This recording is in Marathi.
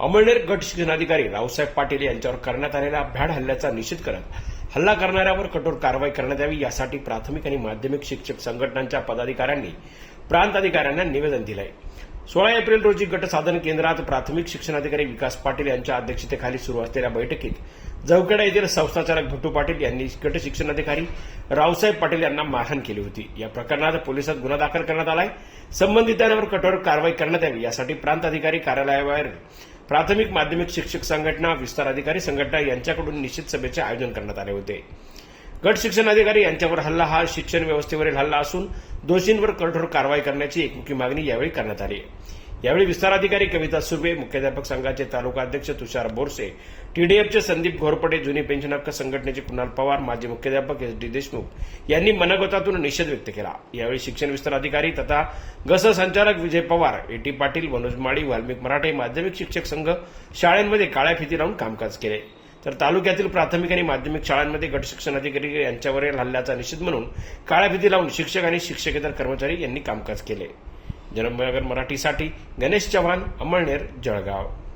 अमळनेर गट शिक्षणाधिकारी रावसाहेब पाटील यांच्यावर करण्यात आलेल्या भ्याड हल्ल्याचा निषेध करत हल्ला करणाऱ्यावर कठोर कारवाई करण्यात यावी यासाठी प्राथमिक आणि माध्यमिक शिक्षक संघटनांच्या पदाधिकाऱ्यांनी प्रांत अधिकाऱ्यांना निवेदन दिलंय. सोळा एप्रिल रोजी गट साधन केंद्रात प्राथमिक शिक्षणाधिकारी विकास पाटील यांच्या अध्यक्षतेखाली सुरू असलेल्या बैठकीत जवखेडा येथील संस्थाचालक भट्टू पाटील यांनी गट शिक्षणाधिकारी रावसाहेब पाटील यांना मारहाण केली होती. या प्रकरणात पोलिसात गुन्हा दाखल करण्यात आलाय. संबंधितांवर कठोर कारवाई करण्यात यावी यासाठी प्रांत अधिकारी कार्यालयाबाहेर प्राथमिक माध्यमिक शिक्षक संघटना विस्तार अधिकारी संघटना यांच्याकडून निश्चित सभेचे आयोजन करण्यात आले होते. गट शिक्षण अधिकारी यांच्यावर हल्ला हा शिक्षण व्यवस्थेवरील हल्ला असून दोषींवर कठोर कारवाई करण्याची एकमुखी मागणी यावेळी करण्यात आली यावेळी विस्ताराधिकारी कविता सुर्वे मुख्याध्यापक संघाचे तालुका अध्यक्ष तुषार बोरसे टीडीएफचे संदीप घोरपडे जुनी पेन्शन हक्क संघटनेचे कुणाल पवार माजी मुख्याध्यापक एस डी देशमुख यांनी मनगतातून निषेध व्यक्त केला. यावेळी शिक्षण विस्तार अधिकारी तथा गस संचालक विजय पवार एटी पाटील मनोज माळी वाल्मिक मराठे माध्यमिक शिक्षक संघ शाळांमध्ये काळ्या फिती लावून कामकाज केले. तर तालुक्यातील प्राथमिक आणि माध्यमिक शाळांमध्ये गट शिक्षण अधिकारी यांच्यावरील हल्ल्याचा निषेध म्हणून काळ्या फिती लावून शिक्षक आणि शिक्षकेतर कर्मचारी यांनी कामकाज केले. जनमनगर मराठीसाठी गणेश चव्हाण अमळनेर जळगाव.